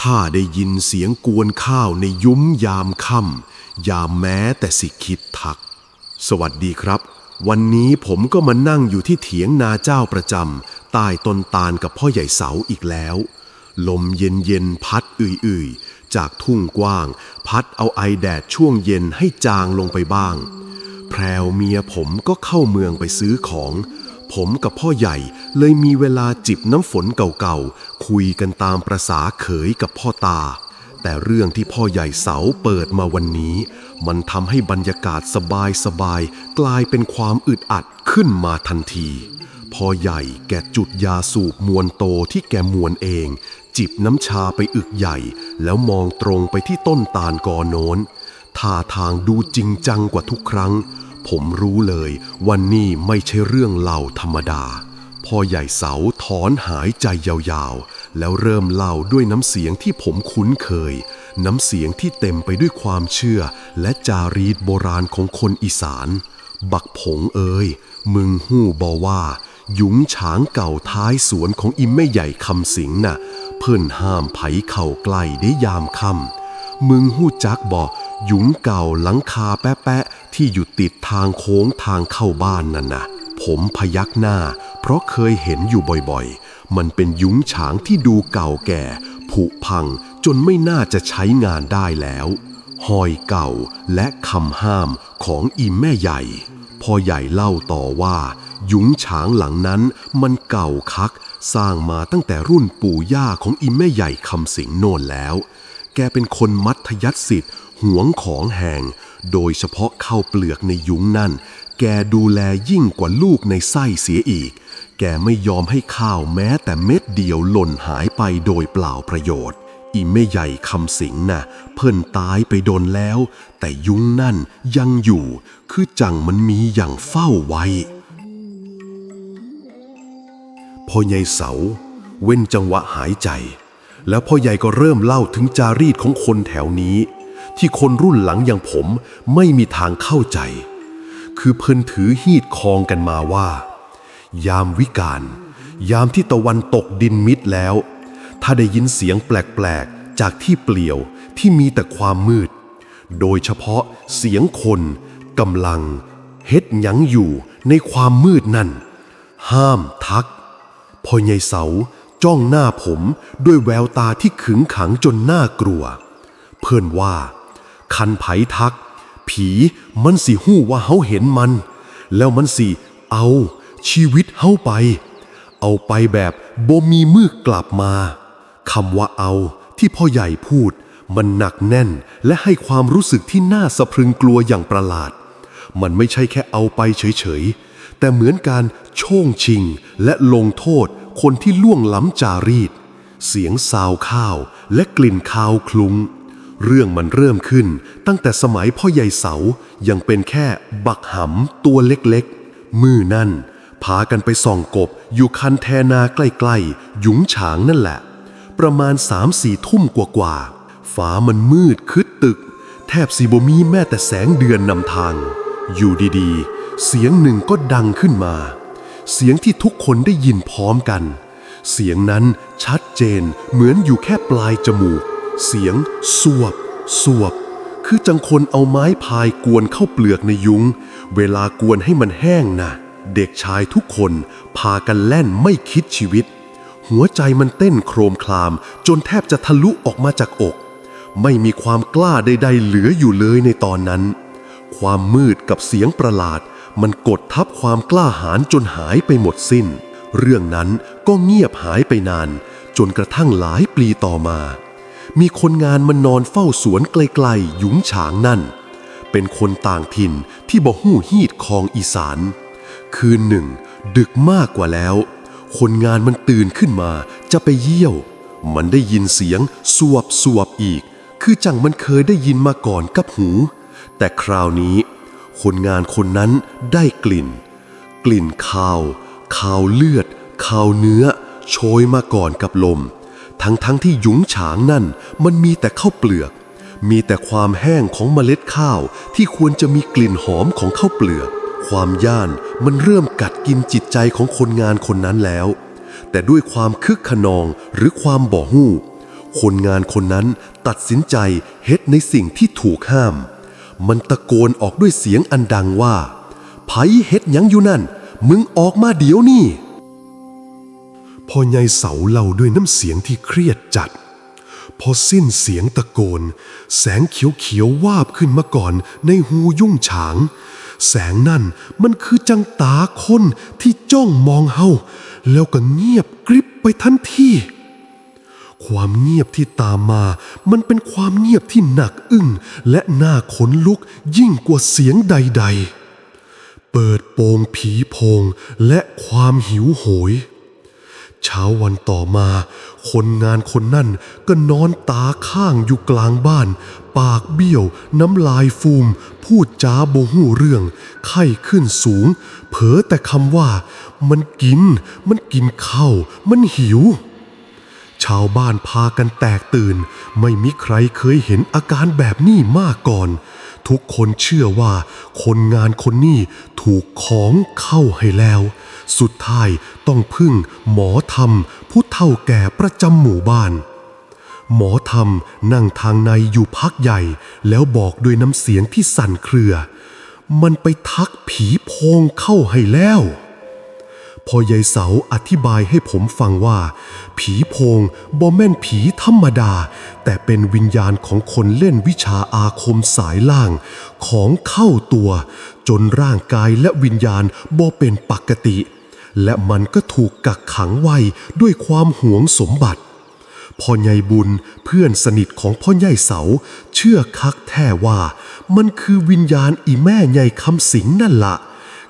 ถ้าได้ยินเสียงกวนข้าวในยุ้มยามค่ำยามแม้แต่สิคิดทัก สวัสดีครับ วันนี้ผมก็มานั่งอยู่ที่เถียงนาเจ้าประจำใต้ต้นตาลกับพ่อใหญ่เสาอีกแล้ว ลมเย็นเย็นพัดอื่ยๆ จากทุ่งกว้าง พัดเอาไอแดดช่วงเย็นให้จางลงไปบ้าง แพรวเมียผมก็เข้าเมืองไปซื้อของ ผมกับพ่อใหญ่เลยมีเวลาจิบน้ำฝนเก่าๆ คุยกันตามประษาเขยกับพ่อตา แต่เรื่องที่พ่อใหญ่เสาเปิดมาวันนี้ มันทำให้บรรยากาศสบายๆ กลายเป็นความอึดอัดขึ้นมาทันทีพ่อใหญ่แกจุดยาสูบมวนโตที่แกมวนเอง จิบน้ำชาไปอึกใหญ่ แล้วมองตรงไปที่ต้นตาลกอโน้นท่าทางดูจริงจังกว่าทุกครั้ง ผมรู้เลยวันนี้ไม่ใช่เรื่องเล่าธรรมดา พ่อใหญ่เสาถอนหายใจยาวๆ แล้วเริ่มเล่าด้วยน้ำเสียงที่ผมคุ้นเคย น้ำเสียงที่เต็มไปด้วยความเชื่อ และจารีตโบราณของคนอีสาน บักผงเอ้ยมึงหู้บอว่ายุ้งฉางเก่าท้ายสวนของอิมแม่ใหญ่คำสิงน่ะ เพิ่นห้ามไผเข่าใกล้ได้ยามค่ำมึงหู้จักบอกยุ้งเก่าหลังคาแปะๆ ที่อยู่ติดทางโค้งทางเข้าบ้านนั่นนะผมพยักหน้า เพราะเคยเห็นอยู่บ่อยๆ มันเป็นยุ้งฉางที่ดูเก่าแก่ ผุพังจนไม่น่าจะใช้งานได้แล้วหอยเก่าและคำห้ามของอิมแม่ใหญ่พ่อใหญ่เล่าต่อว่า ยุ้งฉางหลังนั้นมันเก่าคัก สร้างมาตั้งแต่รุ่นปู่ย่าของอิมแม่ใหญ่คำสิงโน่นแล้ว แกเป็นคนมัธยัติสิทธิ์หวงของแหง โดยเฉพาะข้าวเปลือกในยุ้งนั่น แกดูแลยิ่งกว่าลูกในไส้เสียอีก แกไม่ยอมให้ข้าวแม้แต่เม็ดเดียวหล่นหายไปโดยเปล่าประโยชน์ อีแม่ใหญ่คำสิงน่ะ เพิ่นตายไปโดนแล้ว แต่ยุ้งนั่นยังอยู่ คือจังมันมีอย่างเฝ้าไว้ พอใหญ่เสา เว้นจังหวะหายใจ แล้วพ่อใหญ่ก็เริ่มเล่าถึงจารีตของคนแถวนี้ ที่คนรุ่นหลังอย่างผมไม่มีทางเข้าใจ คือเพิ่นถือหีดคองกันมาว่า ยามวิกาลยามที่ตะวันตกดินมิดแล้ว ถ้าได้ยินเสียงแปลกๆ จากที่เปลี่ยวที่มีแต่ความมืด โดยเฉพาะเสียงคนกำลังเฮ็ดหยังอยู่ในความมืดนั่น ห้ามทักพ่อใหญ่เสาจ้องหน้าผมด้วยแววตาที่ขึงขังจนน่ากลัว เพื่อนว่า คันไผทัก ผีมันสิหู้ว่าเฮาเห็นมัน แล้วมันสิเอาชีวิตเฮาไป เอาไปแบบบ่มีมือกลับมาคำว่าเอาที่พ่อใหญ่พูด มันหนักแน่นและให้ความรู้สึกที่น่าสะพรึงกลัวอย่างประหลาด มันไม่ใช่แค่เอาไปเฉยๆ แต่เหมือนการโช่งชิงและลงโทษคนที่ล่วงล้ำจารีต เสียงซาวข้าวและกลิ่นคาวคลุ้ง เรื่องมันเริ่มขึ้นตั้งแต่สมัยพ่อใหญ่เสายังเป็นแค่บักหำตัวเล็กๆ มือนั่น พากันไปส่องกบอยู่คันแทนาใกล้ๆ หยุงฉางนั่นแหละ ประมาณสามสี่ทุ่มกว่าๆฟ้ามันมืดคึดตึก แทบสีบมีแม้แต่แสงเดือนนำทาง อยู่ดีๆ เสียงหนึ่งก็ดังขึ้นมา เสียงที่ทุกคนได้ยินพร้อมกัน เสียงนั้นชัดเจนเหมือนอยู่แค่ปลายจมูก เสียง สวบ สวบ คือจังคนเอาไม้พายกวนเข้าเปลือกในยุง เวลากวนให้มันแห้งนะเด็กชายทุกคนพากันแล่นไม่คิดชีวิต หัวใจมันเต้นโครมคลาม จนแทบจะทะลุออกมาจากอก ไม่มีความกล้าใดๆเหลืออยู่เลยในตอนนั้น ความมืดกับเสียงประหลาด มันกดทับความกล้าหาญจนหายไปหมดสิ้น เรื่องนั้นก็เงียบหายไปนาน จนกระทั่งหลายปีต่อมา มีคนงานมันนอนเฝ้าสวนไกลๆหยุงฉางนั่น เป็นคนต่างถิ่นที่บ่หู้ฮีดคองอีสาน คืนหนึ่ง ดึกมากกว่าแล้ว คนงานมันตื่นขึ้นมาจะไปเยี่ยว มันได้ยินเสียงสวบสวบอีก คือจังมันเคยได้ยินมาก่อนกับหู แต่คราวนี้ คนงานคนนั้นได้กลิ่น กลิ่นคาวคาวเลือดคาวเนื้อ โชยมาก่อนกับลม ทั้งทั้งที่หยุงฉางนั่นมันมีแต่ข้าวเปลือก มีแต่ความแห้งของเมล็ดข้าวที่ควรจะมีกลิ่นหอมของข้าวเปลือก ความย่านมันเริ่มกัดกินจิตใจของคนงานคนนั้นแล้ว แต่ด้วยความคึกขนองหรือความบ่หู้ คนงานคนนั้นตัดสินใจเฮ็ดในสิ่งที่ถูกห้าม มันตะโกนออกด้วยเสียงอันดังว่าไผเฮ็ดยังอยู่นั่น มึงออกมาเดี๋ยวนี้ พอใหญ่เสาเล่าด้วยน้ำเสียงที่เครียดจัด พอสิ้นเสียงตะโกน แสงเขียวๆวาบขึ้นมาก่อนในหูยุ่งฉาง แสงนั่นมันคือจังตาคนที่จ้องมองเฮาแล้วก็เงียบกริบไปทันทีความเงียบที่ตามมา มันเป็นความเงียบที่หนักอึ้งและน่าขนลุกยิ่งกว่าเสียงใด ๆ เปิดโปงผีโพงและความหิวโหย เช้าวันต่อมา คนงานคนนั่นก็นอนตาข้างอยู่กลางบ้าน ปากเบี้ยว น้ำลายฟูม พูดจาโบหูเรื่อง ไข้ขึ้นสูง เผลอแต่คำว่า มันกิน มันกินข้าวมันหิว ชาวบ้านพากันแตกตื่น ไม่มีใครเคยเห็นอาการแบบนี้มาก่อน ทุกคนเชื่อว่า คนงานคนนี้ถูกของเข้าให้แล้ว สุดท้ายต้องพึ่งหมอธรรมผู้เฒ่าแก่ประจำหมู่บ้าน หมอธรรมนั่งทางในอยู่พักใหญ่ แล้วบอกด้วยน้ำเสียงที่สั่นเครือ มันไปทักผีโพงเข้าให้แล้ว พอยายเสาอธิบายให้ผมฟังว่า ผีโพงบ่แม่นผีธรรมดา แต่เป็นวิญญาณของคนเล่นวิชาอาคมสายล่าง ของเข้าตัว จนร่างกายและวิญญาณบ่เป็นปกติ และมันก็ถูกกักขังไว้ด้วยความหวงสมบัติพ่อใหญ่บุญเพื่อนสนิทของพ่อใหญ่เสา เชื่อคักแท้ว่า มันคือวิญญาณอีแม่ใหญ่คำสิงนั่นละ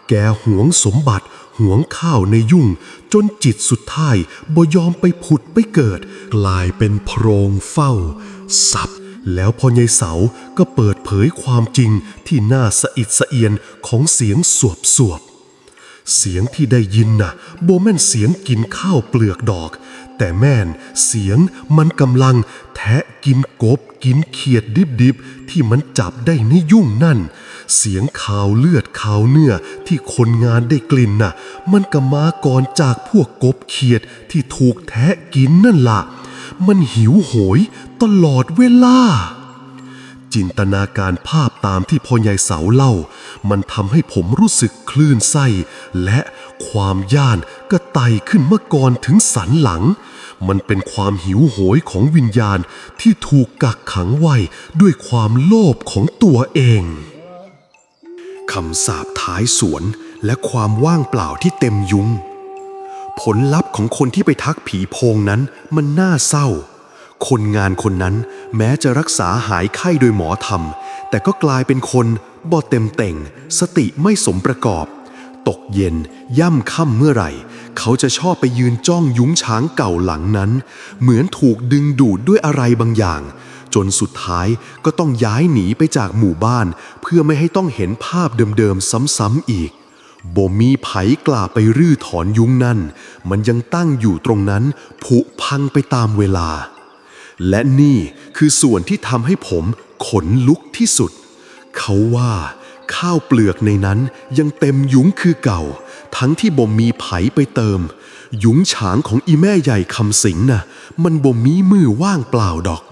แกหวงสมบัติหวงข้าวในยุ่ง จนจิตสุดท้ายบ่ยอมไปผุดไปเกิด กลายเป็นโพรงเฝ้า สับ แล้วพ่อใหญ่เสาก็เปิดเผยความจริงที่น่าสะอิดสะเอียนของเสียงสวบสวบ เสียงที่ได้ยินน่ะโบแม่นเสียงกินข้าวเปลือกดอก แต่แม่นเสียงมันกำลังแทะกินกบกินเขียดดิบๆ ที่มันจับได้ในยุ่งนั่น เสียงขาวเลือดขาวเนื้อที่คนงานได้กลิ่นน่ะ มันก็มาก่อนจากพวกกบเขียดที่ถูกแทะกินนั่นละมันหิวโหยตลอดเวลา จินตนาการภาพตามที่พ่อใหญ่เสาเล่า มันทำให้ผมรู้สึกคลื่นไส้ และความย่านก็ไต่ขึ้นเมื่อก่อนถึงสันหลัง มันเป็นความหิวโหยของวิญญาณที่ถูกกักขังไว้ด้วยความโลภของตัวเองคำสาปท้ายสวนและความว่างเปล่าที่เต็มยุง้งผลลัพธ์ของคนที่ไปทักผีโพงนั้นมันน่าเศร้า คนงานคนนั้นแม้จะรักษาหายไข้โดยหมอทำแต่ก็กลายเป็นคนบ่เต็มเต่ง สติไม่สมประกอบ ตกเย็นย่ำค่ำเมื่อไหร่ เขาจะชอบไปยืนจ้องยุ้งช้างเก่าหลังนั้น เหมือนถูกดึงดูดด้วยอะไรบางอย่าง จนสุดท้ายก็ต้องย้ายหนีไปจากหมู่บ้าน เพื่อไม่ให้ต้องเห็นภาพเดิมๆซ้ำๆอีกบ่มีไผกล้าไปรื้อถอนยุ้งนั่น มันยังตั้งอยู่ตรงนั้นผุพังไปตามเวลา และนี่คือส่วนที่ทำให้ผมขนลุกที่สุด เขาว่าข้าวเปลือกในนั้นยังเต็มยุ้งคือเก่า ทั้งที่บ่มีไผไปเติม ยุ้งฉางของอีแม่ใหญ่คำสิงน่ะ มันบ่มีมือว่างเปล่าดอก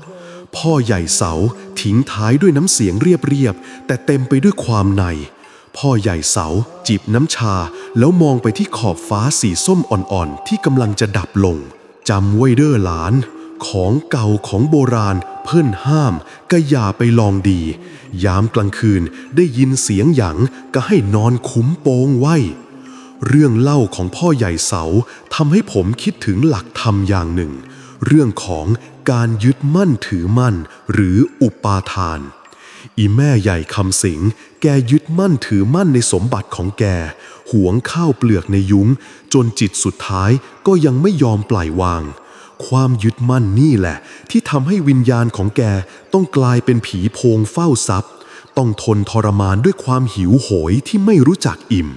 พ่อใหญ่เสาทิ้งท้ายด้วยน้ำเสียงเรียบๆแต่เต็มไปด้วยความใน พ่อใหญ่เสาจิบน้ำชา แล้วมองไปที่ขอบฟ้าสีส้มอ่อนๆที่กำลังจะดับลงจำไว้เด้อหลาน ของเก่าของโบราณเพิ่นห้ามก็อย่าไปลองดี ยามกลางคืนได้ยินเสียงหยังก็ให้นอนคุ้มโปงไว้ เรื่องเล่าของพ่อใหญ่เสาทำให้ผมคิดถึงหลักธรรมอย่างหนึ่ง เรื่องของการยึดมั่นถือมั่นหรืออุปาทาน อีแม่ใหญ่คำสิง แกยึดมั่นถือมั่นในสมบัติของแก หวงข้าวเปลือกในยุ้ง จนจิตสุดท้ายก็ยังไม่ยอมปล่อยวาง ความยึดมั่นนี่แหละ ที่ทำให้วิญญาณของแกต้องกลายเป็นผีโพงเฝ้าทรัพย์ ต้องทนทรมานด้วยความหิวโหยที่ไม่รู้จักอิ่ม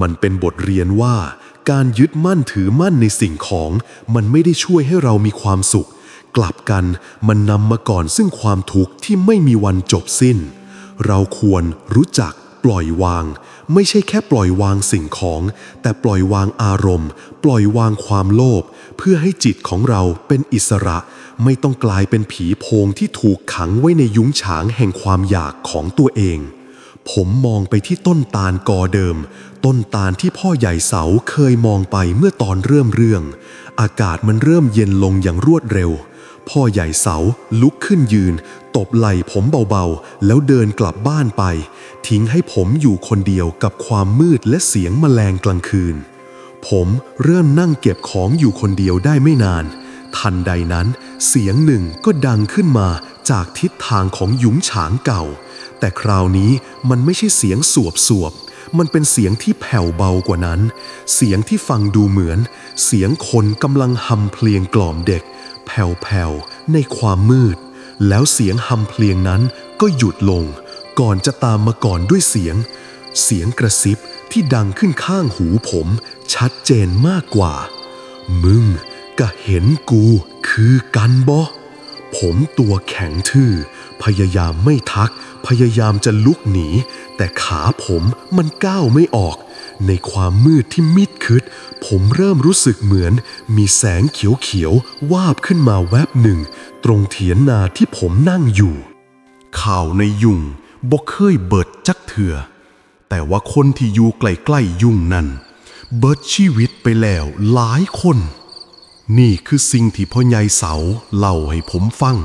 มันเป็นบทเรียนว่า การยึดมั่นถือมั่นในสิ่งของ มันไม่ได้ช่วยให้เรามีความสุข กลับกันมันนำมาก่อนซึ่งความทุกข์ที่ไม่มีวันจบสิ้น เราควรรู้จักปล่อยวาง ไม่ใช่แค่ปล่อยวางสิ่งของ แต่ปล่อยวางอารมณ์ ปล่อยวางความโลภเพื่อให้จิตของเราเป็นอิสระ ไม่ต้องกลายเป็นผีโพงที่ถูกขังไว้ในยุ้งฉางแห่งความอยากของตัวเอง ผมมองไปที่ต้นตาลกอเดิม ต้นตาลที่พ่อใหญ่เสาเคยมองไปเมื่อตอนเริ่มเรื่อง อากาศมันเริ่มเย็นลงอย่างรวดเร็ว พ่อใหญ่เสาลุกขึ้นยืน ตบไหล่ผมเบาๆ แล้วเดินกลับบ้านไป ทิ้งให้ผมอยู่คนเดียวกับความมืดและเสียงแมลงกลางคืน ผมเริ่มนั่งเก็บของอยู่คนเดียวได้ไม่นาน ทันใดนั้น เสียงหนึ่งก็ดังขึ้นมาจากทิศทางของหยุมฉางเก่า แต่คราวนี้มันไม่ใช่เสียงสวบสวบๆมันเป็นเสียงที่แผ่วเบากว่านั้น เสียงที่ฟังดูเหมือน เสียงคนกำลังฮัมเพลงกล่อมเด็ก แผ่วๆในความมืด แล้วเสียงฮัมเพลงนั้นก็หยุดลง ก่อนจะตามมาก่อนด้วยเสียง เสียงกระซิบที่ดังขึ้นข้างหูผม ชัดเจนมากกว่า มึงก็เห็นกูคือกันบอผมตัวแข็งทื่อ พยายามไม่ทัก พยายามจะลุกหนี แต่ขาผมมันก้าวไม่ออก ในความมืดที่มิดคืดผมเริ่มรู้สึกเหมือน มีแสงเขียวๆวาบขึ้นมาแวบหนึ่ง ตรงเถียนนาที่ผมนั่งอยู่ ข่าวในยุ่งบ่เคยเบิดจักเถื่อ แต่ว่าคนที่อยู่ใกล้ๆยุ่งนั้น เบิดชีวิตไปแล้วหลายคน นี่คือสิ่งที่พ่อใหญ่เสาเล่าให้ผมฟัง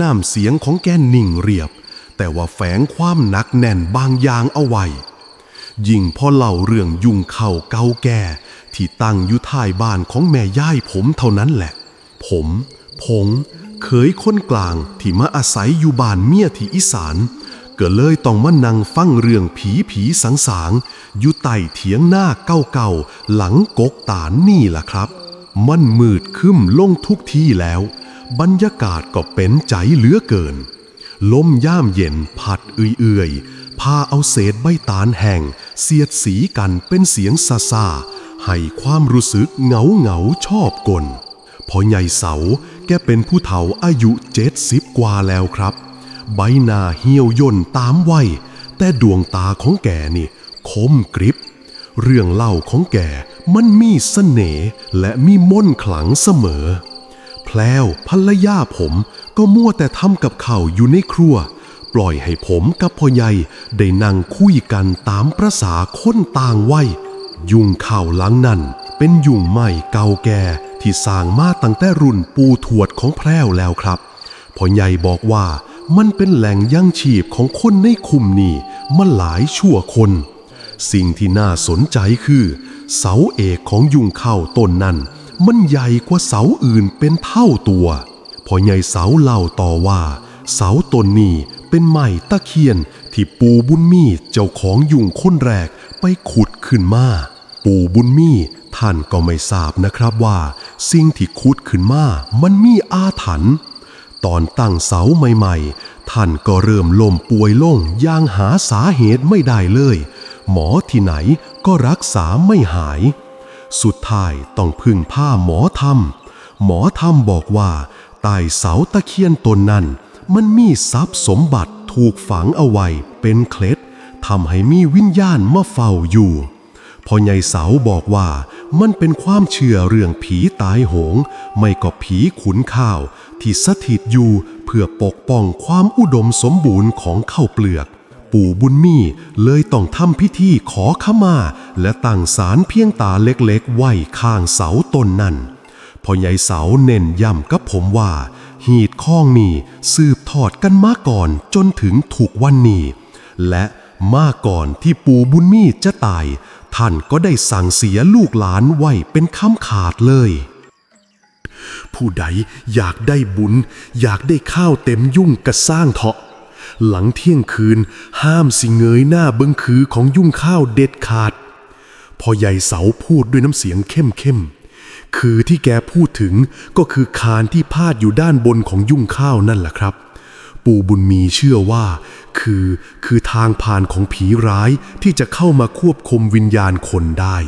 น้ำเสียงของแกนิ่งเรียบ แต่ว่าแฝงความหนักแน่นบางอย่างเอาไว้ ยิ่งพ่อเล่าเรื่องยุ่งเข่าเก่าแก่ ที่ตั้งอยู่ท้ายบ้านของแม่ย่ายผมเท่านั้นแหละ ผมผงเคยคนกลางที่มาอาศัยอยู่บ้านเมียที่อีสานก็เลยต้องมานั่งฟังเรื่องผีผีสังสางๆอยู่ใต้เถียงหน้าเก่าๆหลังกกตานนี่ล่ะครับ มันมืดคึ้มลงทุกที่แล้ว บรรยากาศก็เป็นใจเหลือเกิน ลมย่ามเย็นพัดเอื่อยๆพาเอาเศษใบตาลแห้ง เสียดสีกันเป็นเสียงซาซาให้ความรู้สึกเหงาเหงาชอบกลพอใหญ่เสาแกเป็นผู้เฒ่าอายุเจ็ดสิบกว่าแล้วครับ ใบหน้าเหี่ยวย่นตามวัยแต่ดวงตาของแกนี่ คมกริบ เรื่องเล่าของแกมันมีเสน่ห์และมีมนต์ขลังเสมอ แพลวภรรยาผมก็มั่วแต่ทำกับเข้าอยู่ในครัว ปล่อยให้ผมกับพ่อใหญ่ได้นั่งคุยกันตามประษาคนต่างวัยยุงข้าวหลังนั้นเป็นยุงใหม่เก่าแก่ที่สร้างมาตั้งแต่รุ่นปูถวดของแพรวแล้วครับพ่อใหญ่บอกว่ามันเป็นแหล่งยั่งชีพของคนในคุมนี้มาหลายชั่วคน สิ่งที่น่าสนใจคือ เสาเอกของยุงข้าวต้นนั้น มันใหญ่กว่าเสาอื่นเป็นเท่าตัวพอใหญ่เสาเล่าต่อว่า เสาต้นนี้ เป็นไม้ตะเคียนที่ปูบุญมีเจ้าของยุงค้นแรกไปขุดขึ้นมา ปู่บุญมีท่านก็ไม่ทราบนะครับว่า สิ่งที่ขุดขึ้นมามันมีอาถรรพ์ตอนตั้งเสาใหม่ๆ ท่านก็เริ่มล้มป่วยลงอย่างหาสาเหตุไม่ได้เลย หมอที่ไหนก็รักษาไม่หาย สุดท้ายต้องพึ่งผ้าหมอธรรมหมอธรรมบอกว่าใต้เสาตะเคียนตนนั้น มันมีทรัพย์สมบัติถูกฝังเอาไว้เป็นเคล็ดทำให้มีวิญญาณมาเฝ้าอยู่พอใหญ่เสาบอกว่ามันเป็นความเชื่อเรื่องผีตายโหง ไม่ก็ผีขุนข้าว ที่สถิตอยู่เพื่อปกป้องความอุดมสมบูรณ์ของข้าวเปลือก ปู่บุญมีเลยต้องทำพิธีขอขมา และตั้งศาลเพียงตาเล็กๆ ไว้ข้างเสาต้นนั้นพอใหญ่เสาเน้นย้ำกับผมว่า ข้องนี่สืบทอดกันมาก่อนจนถึงถูกวันนี้ และมาก่อนที่ปู่บุญมีจะตาย ท่านก็ได้สั่งเสียลูกหลานไว้เป็นคำขาดเลย ผู้ใดอยากได้บุญ อยากได้ข้าวเต็มยุ่งกระสร้างเถาะ หลังเที่ยงคืนห้ามสิเงยหน้าเบิงคือของยุ่งข้าวเด็ดขาด พอใหญ่เสาพูดด้วยน้ำเสียงเข้มเข้ม คือที่แกพูดถึงก็คือคานที่พาดอยู่ด้านบนของยุ่งข้าวนั่นแหละครับ ปู่บุญมีเชื่อว่า คือคือทางผ่านของผีร้ายที่จะเข้ามาควบคุมวิญญาณคนได้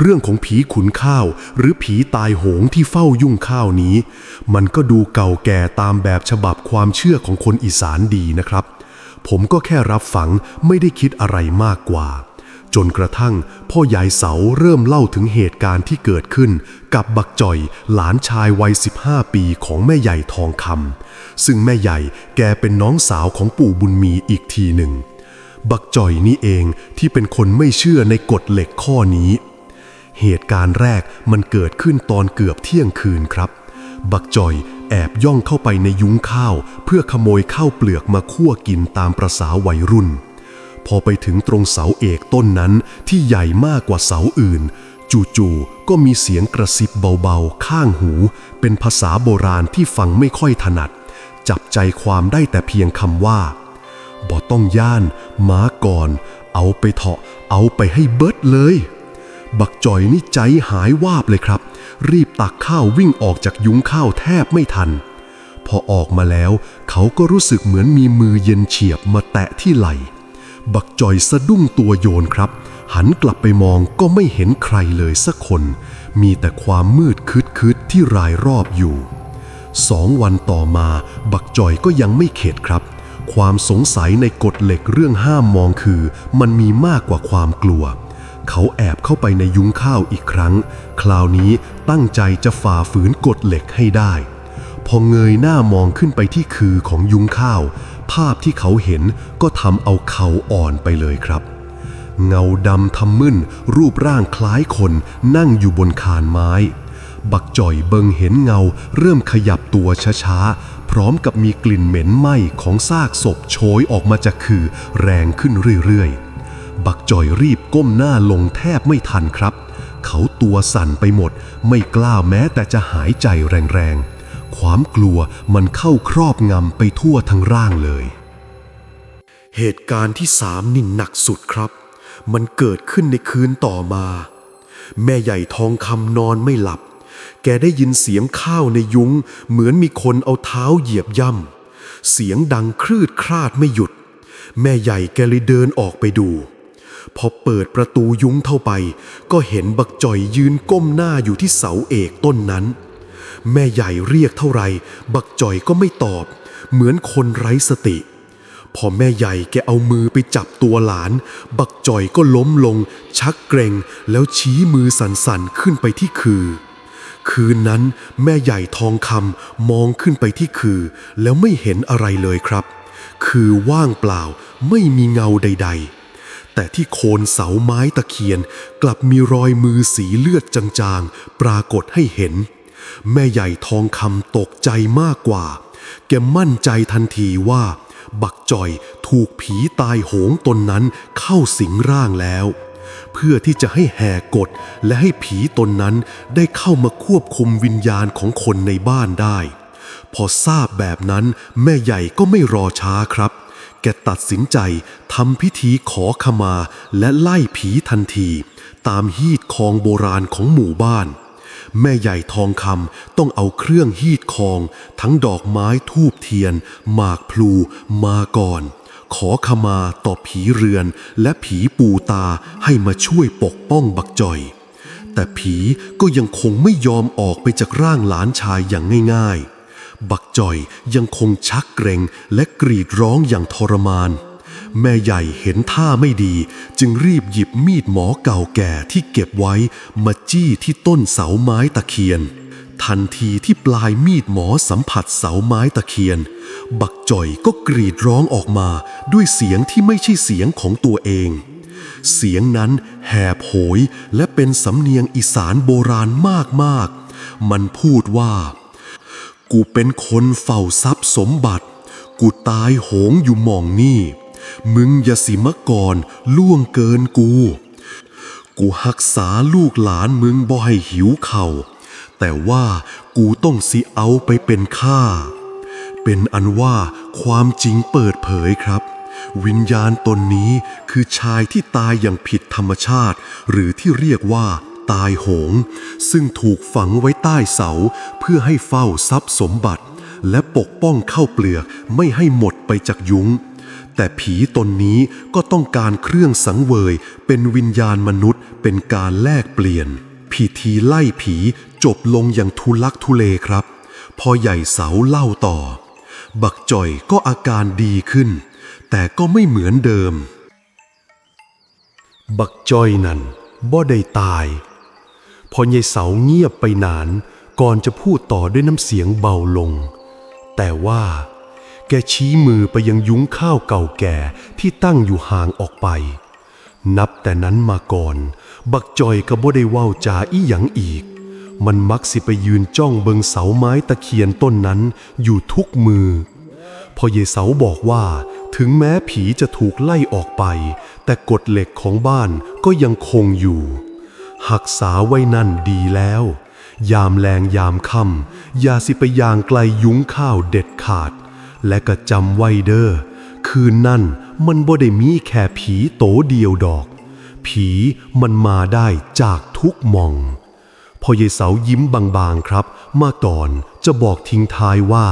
เรื่องของผีขุนข้าวหรือผีตายโหงที่เฝ้ายุ่งข้าวนี้ มันก็ดูเก่าแก่ตามแบบฉบับความเชื่อของคนอีสานดีนะครับ ผมก็แค่รับฟังไม่ได้คิดอะไรมากกว่า จนกระทั่งพ่อใหญ่เสาเริ่มเล่าถึงเหตุการณ์ที่เกิดขึ้น กับบักจ่อยหลานชายวัย 15 ปีของแม่ใหญ่ทองคำซึ่งแม่ใหญ่แกเป็นน้องสาวของปู่บุญมีอีกทีหนึ่ง บักจ่อยนี่เองที่เป็นคนไม่เชื่อในกฎเหล็กข้อนี้ เหตุการณ์แรกมันเกิดขึ้นตอนเกือบเที่ยงคืนครับ บักจ่อยแอบย่องเข้าไปในยุ้งข้าว เพื่อขโมยข้าวเปลือกมาคั่วกินตามประษาวัยรุ่น อไปถึงตรงเสาเอกต้นนั้นที่ใหญ่มากกว่าเสาอื่น จู่ๆก็มีเสียงกระซิบเบาๆ ข้างหู เป็นภาษาโบราณที่ฟังไม่ค่อยถนัด จับใจความได้แต่เพียงคำว่าบ่ต้องย่านมาก่อน เอาไปเถาะเอาไปให้เบิดเลย บักจ่อยนี่ใจหายวาบเลยครับ รีบตักข้าววิ่งออกจากยุ้งข้าวแทบไม่ทัน พอออกมาแล้ว เขาก็รู้สึกเหมือนมีมือเย็นเฉียบมาแตะที่ไหล่ บักจอยสะดุ้งตัวโยนครับ หันกลับไปมองก็ไม่เห็นใครเลยสักคน มีแต่ความมืดคืดๆที่รายรอบอยู่ สองวันต่อมา บักจอยก็ยังไม่เข็ดครับ ความสงสัยในกฎเหล็กเรื่องห้ามมองคือ มันมีมากกว่าความกลัว เขาแอบเข้าไปในยุ้งข้าวอีกครั้ง คราวนี้ตั้งใจจะฝ่าฝืนกฎเหล็กให้ได้ พอเงยหน้ามองขึ้นไปที่คือของยุ้งข้าว ภาพที่เขาเห็นก็ทำเอาเขาอ่อนไปเลยครับ เงาดำทำมึนรูปร่างคล้ายคนนั่งอยู่บนคานไม้ บักจ่อยเบิงเห็นเงาเริ่มขยับตัวช้าๆ พร้อมกับมีกลิ่นเหม็นไหม้ของซากศพโชยออกมาจากคือแรงขึ้นเรื่อยๆ บักจ่อยรีบก้มหน้าลงแทบไม่ทันครับ เขาตัวสั่นไปหมด ไม่กล้าแม้แต่จะหายใจแรงๆ ความกลัวมันเข้าครอบงำไปทั่วทั้งร่างเลย เหตุการณ์ที่สามนี่หนักสุดครับ มันเกิดขึ้นในคืนต่อมา แม่ใหญ่ทองคำนอนไม่หลับ แกได้ยินเสียงข้าวในยุ้ง เหมือนมีคนเอาเท้าเหยียบย่ำเสียงดังคลืดคลาดไม่หยุด แม่ใหญ่แกเลยเดินออกไปดูพอเปิดประตูยุ้งเข้าไป ก็เห็นบักจ่อยยืนก้มหน้าอยู่ที่เสาเอกต้นนั้น แม่ใหญ่เรียกเท่าไร บักจ่อยก็ไม่ตอบ เหมือนคนไร้สติ พอแม่ใหญ่แกเอามือไปจับตัวหลาน บักจ่อยก็ล้มลง ชักเกรงแล้วชี้มือสั่นๆขึ้นไปที่คือ คืนนั้นแม่ใหญ่ทองคำมองขึ้นไปที่คือ แล้วไม่เห็นอะไรเลยครับ คือว่างเปล่าไม่มีเงาใด ๆแต่ที่โคนเสาไม้ตะเคียน กลับมีรอยมือสีเลือดจางๆ ปรากฏให้เห็น แม่ใหญ่ทองคำตกใจมากกว่า แกมั่นใจทันทีว่า บักจ่อยถูกผีตายโหงตนนั้นเข้าสิงร่างแล้ว เพื่อที่จะให้แหกกฎและให้ผีตนนั้นได้เข้ามาควบคุมวิญญาณของคนในบ้านได้ พอทราบแบบนั้น แม่ใหญ่ก็ไม่รอช้าครับ แกตัดสินใจทำพิธีขอขมาและไล่ผีทันที ตามฮีดคองโบราณของหมู่บ้าน แม่ใหญ่ทองคำต้องเอาเครื่องฮีดคอง ทั้งดอกไม้ทูบเทียน หมากพลูมาก่อน ขอขมาต่อผีเรือน และผีปูตาให้มาช่วยปกป้องบักจ่อย แต่ผีก็ยังคงไม่ยอมออกไปจากร่างหลานชายอย่างง่าย ๆ บักจ่อยยังคงชักเกรงและกรีดร้องอย่างทรมาน แม่ใหญ่เห็นท่าไม่ดี จึงรีบหยิบมีดหมอเก่าแก่ที่เก็บไว้มาจี้ที่ต้นเสาไม้ตะเคียน ทันทีที่ปลายมีดหมอสัมผัสเสาไม้ตะเคียน บักจ่อยก็กรีดร้องออกมาด้วยเสียงที่ไม่ใช่เสียงของตัวเอง เสียงนั้นแหบโหยและเป็นสำเนียงอีสานโบราณมากๆ มันพูดว่า กูเป็นคนเฝ้าทรัพย์สมบัติ กูตายโหงอยู่มองนี่ มึงอย่าสิมก่อนล่วงเกินกู กูหักษาลูกหลานมึงบ่ให้หิวเข่า แต่ว่ากูต้องสิเอาไปเป็นข้า เป็นอันว่าความจริงเปิดเผยครับวิญญาณตนนี้คือชายที่ตายอย่างผิดธรรมชาติ หรือที่เรียกว่า ตายโหง ซึ่งถูกฝังไว้ใต้เสา เพื่อให้เฝ้าทรัพย์สมบัติ และปกป้องเข้าเปลือกไม่ให้หมดไปจากยุ้ง แต่ผีตนนี้ก็ต้องการเครื่องสังเวย เป็นวิญญาณมนุษย์ เป็นการแลกเปลี่ยน พิธีไล่ผีจบลงอย่างทุลักทุเลครับ พอใหญ่เสาเล่าต่อ บักจ่อยก็อาการดีขึ้น แต่ก็ไม่เหมือนเดิม บักจ้อยนั่นบ่ได้ตาย พอยายเสาเงียบไปนาน ก่อนจะพูดต่อด้วยน้ำเสียงเบาลง แต่ว่า แกชี้มือไปยังยุ้งข้าวเก่าแก่ที่ตั้งอยู่ห่างออกไป นับแต่นั้นมาก่อน บักจอยก็บ่ได้ว้าจาอีหยังอีก มันมักสิไปยืนจ้องเบิงเสาไม้ตะเคียนต้นนั้นอยู่ทุกมือ พอเยเสาบอกว่า ถึงแม้ผีจะถูกไล่ออกไป แต่กฎเหล็กของบ้านก็ยังคงอยู่หักษาไว้นั่นดีแล้ว ยามแรงยามค่ำอย่าสิไปยางไกลยุ้งข้าวเด็ดขาด และก็จำไว้เด้อคืนนั่นมันบ่ได้มีแค่ผีโตเดียวดอก ผีมันมาได้จากทุกมอง พอเยเสายิ้มบางๆครับ มาก่อนจะบอกทิ้งท้ายว่า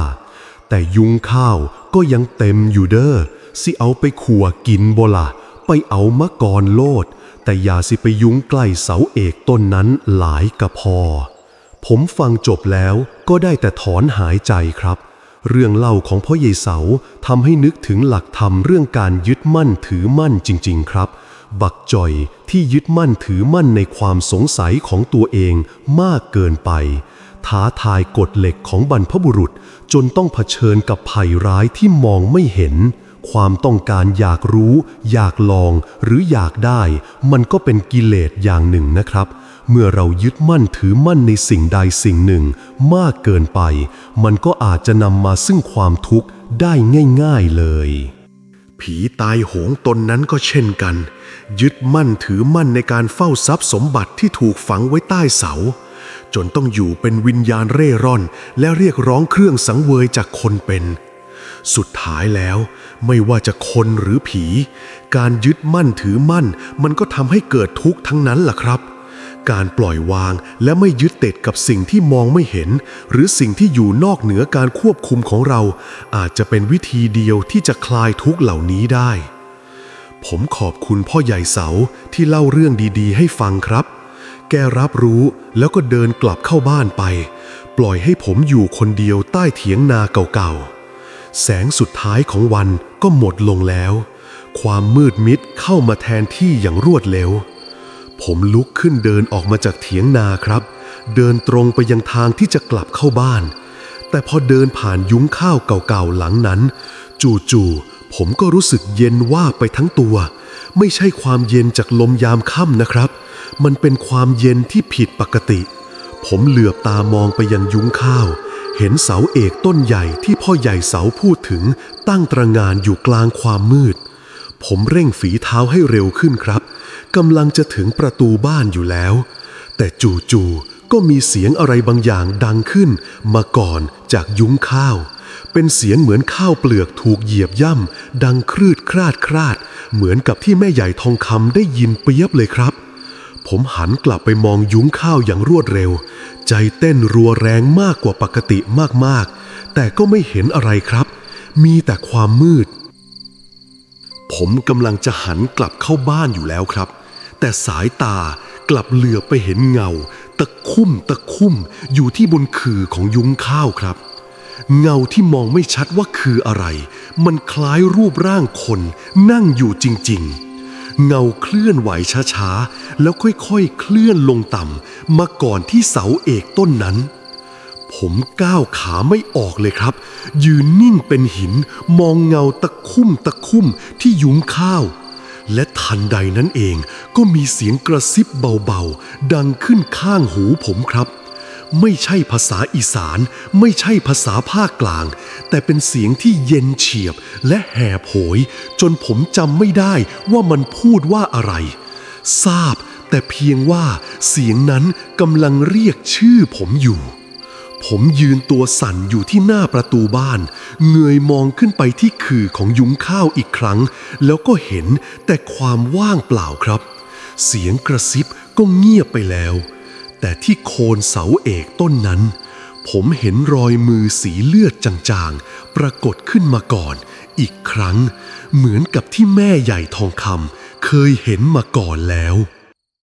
แต่ยุงข้าวก็ยังเต็มอยู่เด้อสิเอาไปขัวกินบ่ละไปเอามะกรโลด แต่อย่าสิไปยุงใกล้เสาเอกต้นนั้นหลายกระพอ ผมฟังจบแล้วก็ได้แต่ถอนหายใจครับ เรื่องเล่าของพ่อเยเสาทำให้นึกถึงหลักธรรมเรื่องการยึดมั่นถือมั่นจริง ๆ ครับ บักจ่อยที่ยึดมั่นถือมั่นในความสงสัยของตัวเองมากเกินไปท้าทายกฎเหล็กของบรรพบุรุษ จนต้องเผชิญกับภัยร้ายที่มองไม่เห็น ความต้องการอยากรู้ อยากลองหรืออยากได้ มันก็เป็นกิเลสอย่างหนึ่งนะครับ เมื่อเรายึดมั่นถือมั่นในสิ่งใดสิ่งหนึ่ง มากเกินไป มันก็อาจจะนำมาซึ่งความทุกข์ได้ง่ายๆเลย ผีตายโหงตนนั้นก็เช่นกัน ยึดมั่นถือมั่นในการเฝ้าทรัพย์สมบัติที่ถูกฝังไว้ใต้เสา จนต้องอยู่เป็นวิญญาณเร่ร่อน และเรียกร้องเครื่องสังเวยจากคนเป็นสุดท้ายแล้ว ไม่ว่าจะคนหรือผี การยึดมั่นถือมั่น มันก็ทำให้เกิดทุกข์ทั้งนั้นล่ะครับ การปล่อยวางและไม่ยึดติดกับสิ่งที่มองไม่เห็น หรือสิ่งที่อยู่นอกเหนือการควบคุมของเรา อาจจะเป็นวิธีเดียวที่จะคลายทุกเหล่านี้ได้ ผมขอบคุณพ่อใหญ่เสาที่เล่าเรื่องดีๆ ให้ฟังครับ แกรับรู้แล้วก็เดินกลับเข้าบ้านไป ปล่อยให้ผมอยู่คนเดียวใต้เถียงนาเก่าๆ แสงสุดท้ายของวันก็หมดลงแล้ว ความมืดมิดเข้ามาแทนที่อย่างรวดเร็ว ผมลุกขึ้นเดินออกมาจากเถียงนาครับ เดินตรงไปยังทางที่จะกลับเข้าบ้าน แต่พอเดินผ่านยุ้งข้าวเก่าๆหลังนั้น จู่ๆผมก็รู้สึกเย็นว่าไปทั้งตัว ไม่ใช่ความเย็นจากลมยามค่ำนะครับ มันเป็นความเย็นที่ผิดปกติ ผมเหลือบตามองไปยังยุ้งข้าว เห็นเสาเอกต้นใหญ่ที่พ่อใหญ่เสาพูดถึงตั้งตระงานอยู่กลางความมืด ผมเร่งฝีเท้าให้เร็วขึ้นครับ กำลังจะถึงประตูบ้านอยู่แล้ว แต่จู่ๆก็มีเสียงอะไรบางอย่างดังขึ้น มาก่อนจากยุ้งข้าว เป็นเสียงเหมือนข้าวเปลือกถูกเหยียบย่ำดังครืดคราดคราด เหมือนกับที่แม่ใหญ่ทองคำได้ยินเปียบเลยครับ ผมหันกลับไปมองยุ้งข้าวอย่างรวดเร็ว ใจเต้นรัวแรงมากกว่าปกติมากๆ แต่ก็ไม่เห็นอะไรครับ มีแต่ความมืดผมกำลังจะหันกลับเข้าบ้านอยู่แล้วครับ แต่สายตากลับเหลือไปเห็นเงา ตะคุ่มตะคุ่มอยู่ที่บนขื่อของยุ้งข้าวครับ เงาที่มองไม่ชัดว่าคืออะไร มันคล้ายรูปร่างคนนั่งอยู่จริง ๆเงาเคลื่อนไหวช้าๆ แล้วค่อยๆ เคลื่อนลงต่ำมาก่อนที่เสาเอกต้นนั้น ผมก้าวขาไม่ออกเลยครับ ยืนนิ่งเป็นหิน มองเงาตะคุ่มตะคุ่มที่ยุ้งข้าว และทันใดนั้นเองก็มีเสียงกระซิบเบาๆ ดังขึ้นข้างหูผมครับ ไม่ใช่ภาษาอีสาน ไม่ใช่ภาษาภาคกลาง แต่เป็นเสียงที่เย็นเฉียบและแหบโหย จนผมจำไม่ได้ว่ามันพูดว่าอะไร ทราบแต่เพียงว่าเสียงนั้นกำลังเรียกชื่อผมอยู่ ผมยืนตัวสั่นอยู่ที่หน้าประตูบ้าน เงยมองขึ้นไปที่ขื่อของยุ้งข้าวอีกครั้ง แล้วก็เห็นแต่ความว่างเปล่าครับ เสียงกระซิบก็เงียบไปแล้ว แต่ที่โคนเสาเอกต้นนั้น ผมเห็นรอยมือสีเลือดจางๆ ปรากฏขึ้นมาก่อน อีกครั้ง เหมือนกับที่แม่ใหญ่ทองคำเคยเห็นมาก่อนแล้ว